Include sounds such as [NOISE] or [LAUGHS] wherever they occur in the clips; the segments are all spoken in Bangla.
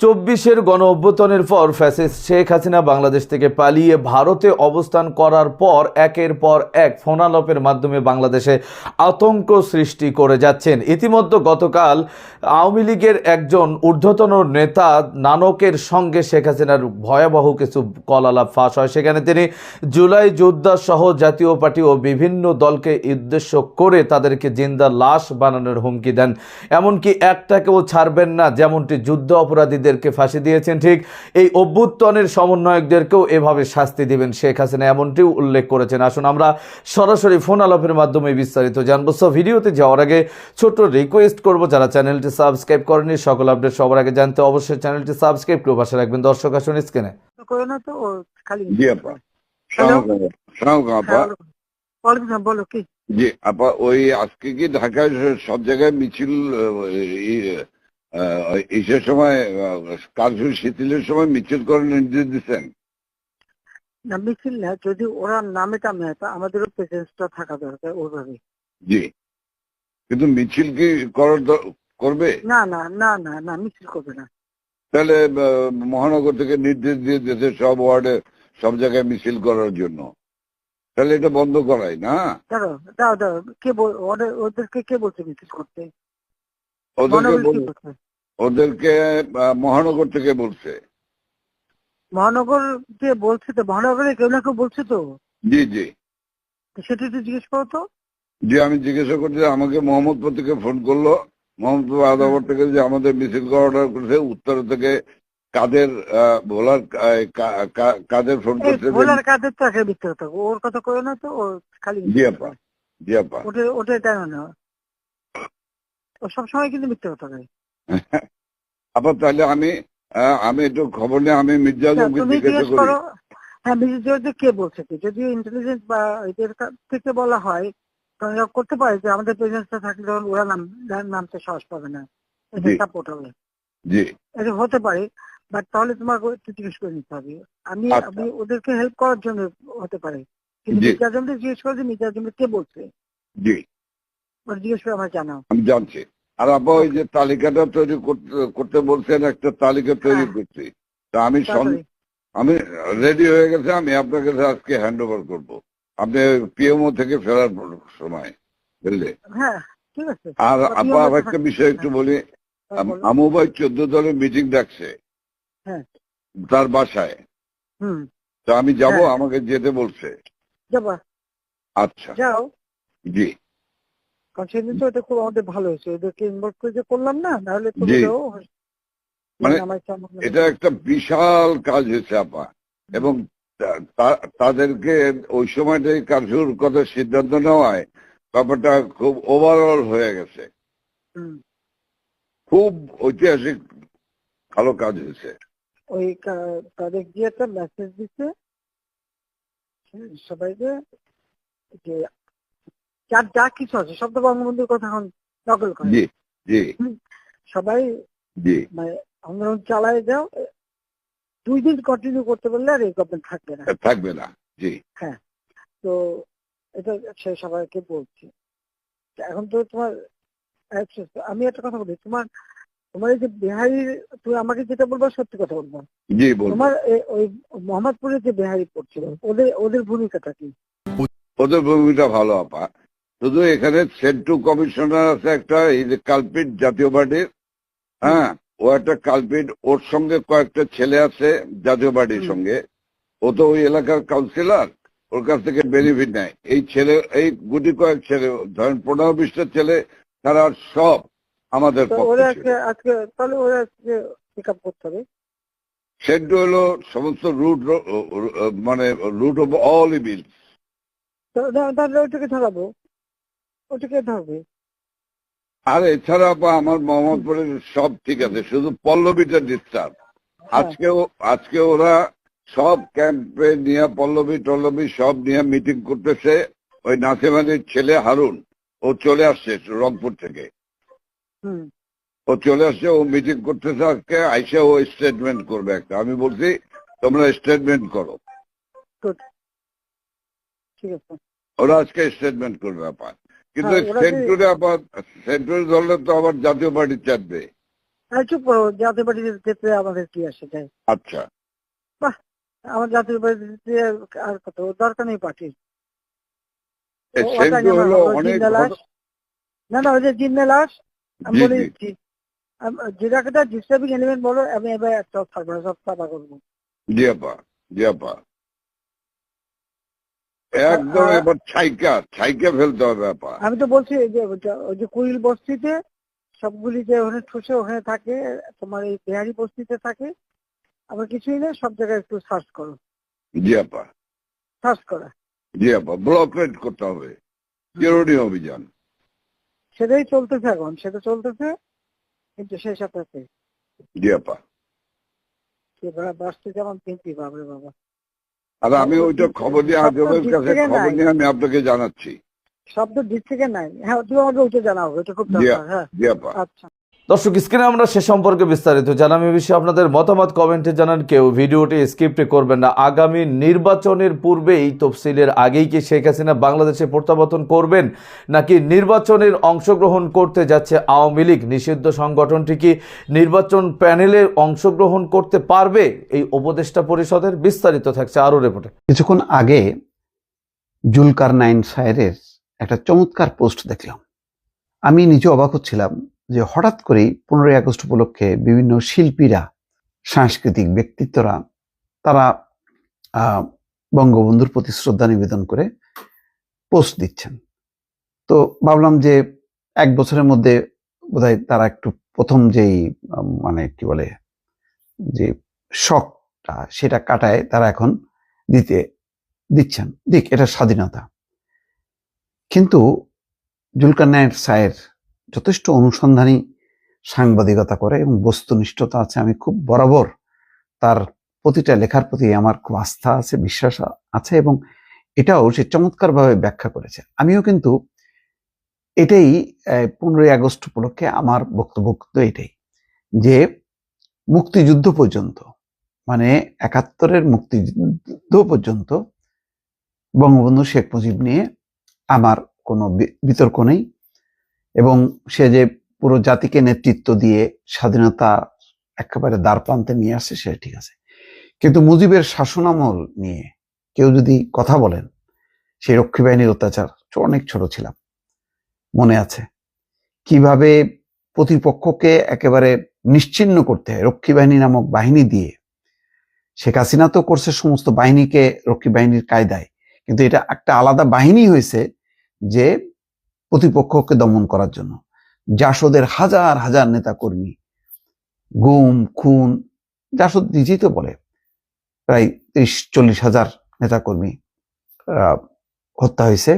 চব্বিশের গণ অভ্যুত্থানের পর ফ্যাসিস্ট শেখ হাসিনা বাংলাদেশ থেকে পালিয়ে ভারতে অবস্থান করার পর, একের পর এক ফোনালপের মাধ্যমে বাংলাদেশে আতঙ্ক সৃষ্টি করে যাচ্ছেন। ইতিমধ্যে গতকাল আওয়ামী লীগের একজন ঊর্ধ্বতন নেতা নানকের সঙ্গে শেখ হাসিনার ভয়াবহ কিছু কলালাপ ফাঁস হয়। সেখানে তিনি জুলাই যোদ্ধা সহ জাতীয় পার্টি ও বিভিন্ন দলকে উদ্দেশ্য করে তাদেরকে জিন্দা লাশ বানানোর হুমকি দেন। এমনকি একটাকেও ছাড়বেন না, যেমনটি যুদ্ধ অপরাধীদেরকে ফাঁসি দিয়েছেন ঠিক? এই অভ্যুত্থানের সমন্বয়কদেরকেও এভাবে শাস্তি দিবেন শেখ হাসিনা এমনটিও উল্লেখ করেছেন। আসুন আমরা সরাসরি ফোন আলাপের মাধ্যমে বিস্তারিত জানব। সো ভিডিওতে যাওয়ার আগে ছোট্ট রিকোয়েস্ট করব যারা চ্যানেলটি সাবস্ক্রাইব করেনি সকল আপডেট সবার আগে জানতে অবশ্যই চ্যানেলটি সাবস্ক্রাইব করে পাশে রাখবেন। দর্শক আসুন স্ক্রিনে করে না তো ও খালি জি আপা। বলো কি? জি আপা ওই আজকে কি ঢাকায় সব জায়গায় মিছিল ইসের সময় কার্ফিউ শিথিলের সময় মিছিল করার নির্দেশ দিচ্ছেন? না মিছিল না যদি ওরা নামে টামে আমাদেরও প্রেসেন্সটা থাকা দরকার ওইভাবে জি। কিন্তু মিছিল কি করার করবে? না না না না না মিছিল করবে না। তাহলে মহানগর থেকে নির্দেশ দিয়ে দিয়েছে সব ওয়ার্ডে সব জায়গায় মিছিল করার জন্য। তাহলে এটা বন্ধ করাই না? দাও দাও কে ওদেরকে কে বলছে মিছিল করতে? ওদেরকে ওদেরকে মহানগর থেকে বলছে। মহানগর কে বলছে তো মহানগরে কেউ না কেউ বলছে তো? জি জি। সেটা একটু জিজ্ঞেস করো তো। যে আমি জিজ্ঞাসা করছি আমাকে মোহাম্মদপুর থেকে ফোন করল। মোহাম্মদপুর আদাবর থেকে যে আমাদের মিছিল অর্ডার করেছে উত্তর থেকে কাদের ভোলার কাদের ফোন করছে যে- ভোলার কাদের তো কথা। ওর কথা করে না তো ও খালি জি আপা। জি আপা। ওটা ওটা টাইম না। ও সবসময় কিন্তু মিথ্যে কথা কয় [LAUGHS] আপা তাহলে আমি আমি একটু খবর নিয়ে আমি মির্জা আচ্ছা, জিজ্ঞাসা করি। হ্যাঁ মিসেস জর্জি কে বলছে কি? যদি ইন্টেলিজেন্স বা এদের থেকে বলা হয় তখন করতে পারে যে আমাদের প্রেজেন্সটা থাকলে তখন ওরা নাম নামতে সাহস পাবে না। এটা সাপোর্ট হবে। জি। এটা হতে পারে বাট তাহলে তোমাকে একটু জিজ্ঞেস করে নিতে হবে। আমি আচ্ছা। আমি ওদেরকে হেল্প করার জন্য হতে পারে। কিন্তু। মির্জা জিজ্ঞেস করে যে মির্জা কে বলছে। জি। জিজ্ঞেস করে আমার জানাও। আমি জানছি। আর আপা ওই যে তালিকাটা তৈরি করতে- বলছেন একটা তালিকা তৈরি হ্যাঁ। করছি। তা আমি আমি রেডি হয়ে গেছে আমি আপনার কাছে আজকে হ্যান্ড ওভার করব। আপনি পিএমও থেকে ফেরার সময় বুঝলে? হ্যাঁ ঠিক আছে। আর আপা আর একটা বিষয় একটু বলি। হ্যাঁ, বলো। আমু ভাই চোদ্দ দলের মিটিং ডাকছে। তার বাসায়। হুম। তো আমি যাব। আমাকে যেতে বলছে। আচ্ছা। যাও। জি। কারণ সেদিন তো এটা খুব আমাদের ভালো হয়েছে। ইনভলভ করে যে করলাম না নাহলে মানে এটা একটা বিশাল কাজ হয়েছে আপা এবং তাদেরকে ওই সময়টাই কারফিউর কথা সিদ্ধান্ত নেওয়ায় ব্যাপারটা খুব ওভারঅল হয়ে গেছে। খুব ঐতিহাসিক ভালো কাজ হয়েছে। ওই তাদের গিয়ে একটা মেসেজ দিচ্ছে সবাইকে যে যার যা কিছু আছে সব তো বঙ্গবন্ধুর কথা এখন নকল করে। সবাই মানে আন্দোলন চালায় যাও দুই দিন কন্টিনিউ করতে পারলে আর এই গভর্নমেন্ট থাকবে না। থাকবে না জি। তো এটা সে সবাইকে বলছি। এখন তো তোমার আচ্ছা, আমি একটা কথা বলি তোমার তোমার এই যে বিহারি তুমি আমাকে যেটা বলব সত্যি কথা বলব। তোমার ওই মোহাম্মদপুরে যে বিহারি পড়ছিল ওদের ওদের ভূমিকাটা কি? ওদের ভূমিকা ভালো আপা। শুধু এখানে সেন্টু কমিশনার আছে একটা এই যে কালপিট জাতীয় পার্টির হ্যাঁ? ও একটা কালপিট ওর সঙ্গে কয়েকটা ছেলে আছে জাতীয় পার্টির সঙ্গে। ও তো ওই এলাকার কাউন্সিলর ওর কাছ থেকে বেনিফিট নেয়। এই ছেলে এই গুটি কয়েক ছেলে ধরেন পনেরো বিশটা ছেলে তারা সব আমাদের সেন্টু হলো সমস্ত রুট মানে রুট অফ অল ইভিল তো তাহলে ওইটাকে ধরাবো ওইটাকে ধরবে আর এছাড়া আমার মোহাম্মদপুরের সব ঠিক আছে শুধু পল্লবীটা ডিস্টার্ব হ্যাঁ। আজকে আজকে ওরা সব ক্যাম্পে নিয়ে পল্লবী টল্লবী সব নিয়ে মিটিং করতেছে। ওই নাসিমানির ছেলে হারুন ও চলে আসছে রংপুর থেকে। হুম। ও চলে আসছে ও মিটিং করতেছে আজকে আইসে ও স্টেটমেন্ট করবে একটা। আমি বলছি তোমরা স্টেটমেন্ট করো। ঠিক আছে। ওরা আজকে স্টেটমেন্ট করবে আপার কিন্তু হ্যাঁ, সেন্টুরে আবার সেন্টুরি ধরলে তো আবার জাতীয় পার্টি চাপবে। চুপ করো জাতীয় পার্টির ক্ষেত্রে আমাদের কি আসে যায় আচ্ছা। আমার জাতীয় পার্টিতে আর কত দরকার নেই পার্টির না না ওই যে জিন্নে লাশ আমি বলে। দিচ্ছি আম- যেটা একটা ডিস্টার্বিং এলিমেন্ট বলো আমি এবার একটা থাকব সব করব জি আপা জি আপা। একদম এবার ছাইকা ছাইকা ফেলতে হবে আপা আমি তো বলছি এই যে ওই যে কুইল বস্তিতে সবগুলি যে ওখানে ঠুসে ওখানে থাকে তোমার এই বিহারি বস্তিতে থাকে আবার কিছুই নেই সব জায়গায় একটু সার্চ করো। জি আপা। সার্চ করা। জি আপা ব্লক রেড করতে হবে। চিরুনি অভিযান। সেটাই চলতেছে এখন সেটা চলতেছে কিন্তু সেই সাথে জি আপা। কে বা- বাঁচতে যেমন বাবরে বাবা। আর আমি ওইটা খবর নিয়ে দিক কাছে খবর নিয়ে আমি আপনাকে জানাচ্ছি। শব্দ দিক থেকে নাই। হ্যাঁ তুমি আমাকে ওইটা জানাও এটা খুব দরকার হ্যাঁ। আচ্ছা। দর্শক, স্ক্রিনে আমরা সে সম্পর্কে বিস্তারিত জানাম। এ বিষয়ে আপনাদের মতামত কমেন্টে জানান কেউ। ভিডিওটি স্কিপ্ট করবেন না। আগামী নির্বাচনের পূর্বে এই তফসিলের আগেই কি শেখ হাসিনা বাংলাদেশে প্রত্যাবর্তন করবেন, নাকি নির্বাচনের অংশগ্রহণ করতে যাচ্ছে আওয়ামী লীগ? নিষিদ্ধ সংগঠনটি কি নির্বাচন প্যানেলে অংশগ্রহণ করতে পারবে? এই উপদেষ্টা পরিষদের বিস্তারিত থাকছে আরও রিপোর্টে কিছুক্ষণ আগে জুলকার নাইন সায়েরের একটা চমৎকার পোস্ট দেখলাম। আমি নিজে অবাক হচ্ছিলাম যে হঠাৎ করেই পনেরোই আগস্ট উপলক্ষে বিভিন্ন শিল্পীরা, সাংস্কৃতিক ব্যক্তিত্বরা, তারা বঙ্গবন্ধুর প্রতি শ্রদ্ধা নিবেদন করে পোস্ট দিচ্ছেন। তো ভাবলাম যে এক বছরের মধ্যে বোধহয় তারা একটু প্রথম যেই মানে কি বলে, যে শখটা সেটা কাটায় তারা এখন দিতে, দিচ্ছেন। দিক, এটা স্বাধীনতা। কিন্তু জুলকারনায়ের সায়ের যথেষ্ট অনুসন্ধানী সাংবাদিকতা করে এবং বস্তুনিষ্ঠতা আছে, আমি খুব বরাবর তার প্রতিটা লেখার প্রতি আমার খুব আস্থা আছে, বিশ্বাস আছে এবং এটাও সে চমৎকারভাবে ব্যাখ্যা করেছে। আমিও কিন্তু এটাই পনেরোই আগস্ট উপলক্ষে আমার বক্তব্য এটাই যে মুক্তিযুদ্ধ পর্যন্ত মানে একাত্তরের মুক্তিযুদ্ধ পর্যন্ত বঙ্গবন্ধু শেখ মুজিব নিয়ে আমার কোনো বিতর্ক নেই। এবং সে যে পুরো জাতিকে নেতৃত্ব দিয়ে স্বাধীনতা একেবারে দ্বার প্রান্তে নিয়ে আসছে সেটা ঠিক আছে। কিন্তু মুজিবের শাসনামল নিয়ে কেউ যদি কথা বলেন, সেই রক্ষী বাহিনীর অত্যাচার অনেক ছোট ছিলাম, মনে আছে। কীভাবে প্রতিপক্ষকে একেবারে নিশ্চিহ্ন করতে হয়, রক্ষী বাহিনী নামক বাহিনী দিয়ে? শেখ হাসিনা তো করছে সমস্ত বাহিনীকে রক্ষী বাহিনীর কায়দায়, কিন্তু এটা একটা আলাদা বাহিনী হয়েছে যে প্রতিপক্ষকে দমন করার জন্য। জাসদের হাজার হাজার নেতা কর্মী গুম, খুন, জাসদ নিজেই তো বলে, প্রায় ত্রিশ, চল্লিশ হাজার নেতা কর্মী হত্যা হয়েছে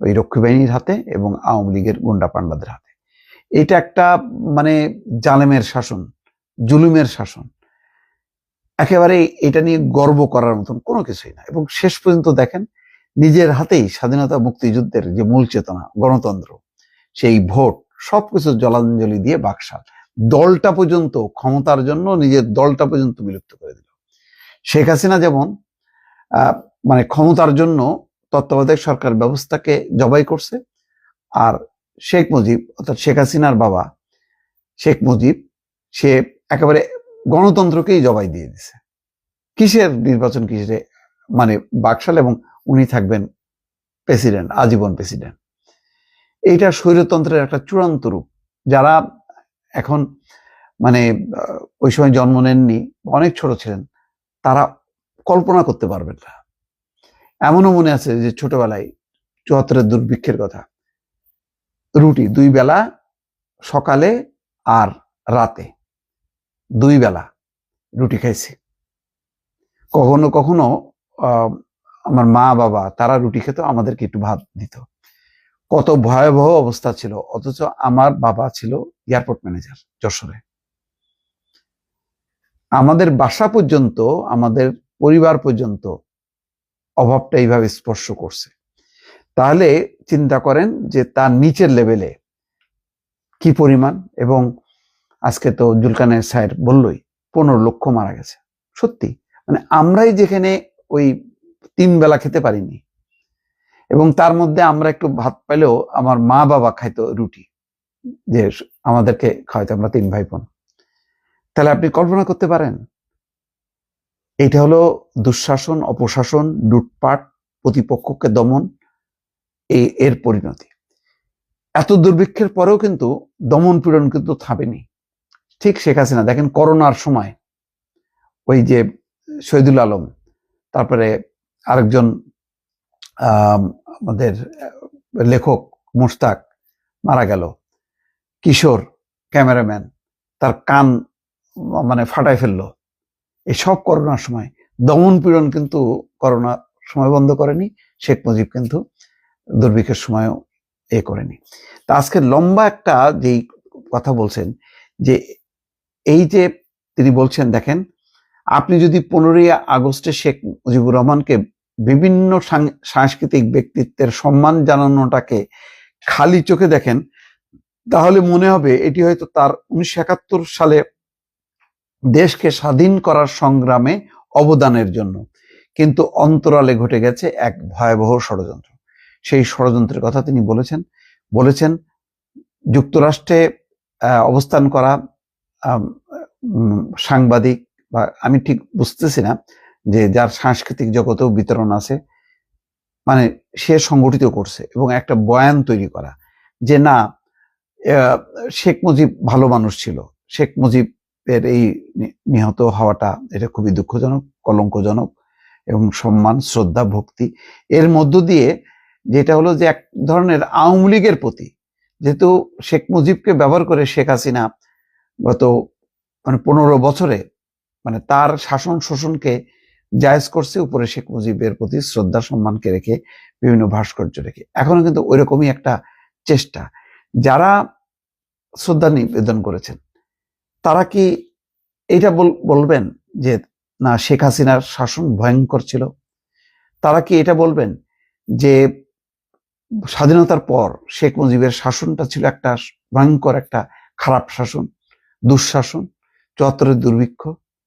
ওই রক্ষী বাহিনীর হাতে এবং আওয়ামী লীগের গুন্ডা পান্ডাদের হাতে। এটা একটা মানে জালেমের শাসন, জুলুমের শাসন। একেবারে এটা নিয়ে গর্ব করার মতন কোনো কিছুই না। এবং শেষ পর্যন্ত দেখেন নিজের হাতেই স্বাধীনতা মুক্তিযুদ্ধের যে মূল চেতনা, গণতন্ত্র, সেই ভোট, সবকিছু জলাঞ্জলি দিয়ে বাকশাল। দলটা পর্যন্ত ক্ষমতার জন্য নিজের দলটা পর্যন্ত বিলুপ্ত করে দিল। শেখ হাসিনা যেমন মানে ক্ষমতার জন্য তত্ত্বাবধায়ক সরকার ব্যবস্থাকে জবাই করছে, আর শেখ মুজিব, অর্থাৎ শেখ হাসিনার বাবা শেখ মুজিব, সে একেবারে গণতন্ত্রকেই জবাই দিয়ে দিছে। কিসের নির্বাচন কিসের মানে বাকশাল এবং উনি থাকবেন প্রেসিডেন্ট, আজীবন প্রেসিডেন্ট। এইটা স্বৈরতন্ত্রের একটা চূড়ান্ত রূপ। যারা এখন মানে ওই সময় জন্ম নেননি, অনেক ছোট ছিলেন, তারা কল্পনা করতে পারবেন না। এমনও মনে আছে যে ছোটবেলায় চুয়াত্তরের দুর্ভিক্ষের কথা। রুটি দুই বেলা, সকালে আর রাতে। দুই বেলা রুটি খাইছি। কখনো কখনো আমার মা, বাবা, তারা রুটি খেত, আমাদেরকে একটু ভাত দিত। কত ভয়াবহ অবস্থা ছিল, অথচ আমার বাবা ছিল এয়ারপোর্ট ম্যানেজার যশোরে। আমাদের বাসা পর্যন্ত, আমাদের পরিবার পর্যন্ত অভাবটা এইভাবে স্পর্শ করছে। তাহলে চিন্তা করেন যে তার নিচের লেভেলে কি পরিমাণ, এবং আজকে তো জুলকানের সাহেব বললই, পনেরো লক্ষ মারা গেছে। সত্যি? মানে আমরাই যেখানে ওই তিন বেলা খেতে পারিনি। এবং তার মধ্যে আমরা একটু ভাত পাইলেও আমার মা বাবা খাইতো রুটি, যে আমাদেরকে খাওয়াইতো আমরা তিন ভাই বোন। তাহলে আপনি কল্পনা করতে পারেন, এটা হলো দুঃশাসন, অপশাসন, লুটপাট, প্রতিপক্ষকে দমন এর পরিণতি। এত দুর্ভিক্ষের পরেও কিন্তু দমন পীড়ন কিন্তু থামেনি। ঠিক শেখ হাসিনা, দেখেন করোনার সময়, ওই যে শহীদুল আলম, তারপরে আরেকজন আমাদের লেখক মুস্তাক মারা গেল। কিশোর ক্যামেরাম্যান, তার কান মানে ফাটায় ফেলল। এসব করোনার সময়, দমন পীড়ন কিন্তু করোনার সময় বন্ধ করেনি, শেখ মুজিব কিন্তু দুর্ভিক্ষের সময়ও এ করেনি। তা আজকে লম্বা একটা যেই কথা বলছেন, যে এই যে তিনি বলছেন, দেখেন, আপনি যদি পনেরোই আগস্টে শেখ মুজিবুর রহমানকে বিভিন্ন সাংস্কৃতিক ব্যক্তিত্বের সম্মান জানানোটাকে খালি চোখে দেখেন, তাহলে মনে হবে এটি হয়তো তার উনিশশো একাত্তর সালে দেশকে স্বাধীন করার সংগ্রামে অবদানের জন্য। কিন্তু অন্তরালে ঘটে গেছে এক ভয়াবহ ষড়যন্ত্র। সেই ষড়যন্ত্রের কথা তিনি বলেছেন। বলেছেন, যুক্তরাষ্ট্রে অবস্থান করা সাংবাদিক বা, আমি ঠিক বুঝতেছি না যে যার সাংস্কৃতিক জগতেও বিতরণ আছে মানে সে সংগঠিত করছে এবং একটা বয়ান তৈরি করা যে না শেখ মুজিব ভালো মানুষ ছিল। শেখ মুজিবের এই নিহত হওয়াটা এটা খুবই দুঃখজনক, কলঙ্কজনক এবং সম্মান, শ্রদ্ধা, ভক্তি। এর মধ্য দিয়ে যেটা হলো যে এক ধরনের আওয়ামী লীগের প্রতি যেহেতু শেখ মুজিবকে ব্যবহার করে শেখ হাসিনা গত মানে পনেরো বছরে মানে তার শাসন শোষণকে জায়েজ করছে, উপরে শেখ মুজিবের প্রতি শ্রদ্ধা, সম্মানকে রেখে বিভিন্ন ভাস্কর্য রেখে। এখনও কিন্তু ওইরকমই একটা চেষ্টা। যারা শ্রদ্ধা নিবেদন করেছেন, তারা কি এটা বল- বলবেন যে না, শেখ হাসিনার শাসন ভয়ঙ্কর ছিল? তারা কি এটা বলবেন যে স্বাধীনতার পর শেখ মুজিবের শাসনটা ছিল একটা ভয়ঙ্কর, একটা খারাপ শাসন, দুঃশাসন, চত্বরের দুর্ভিক্ষ?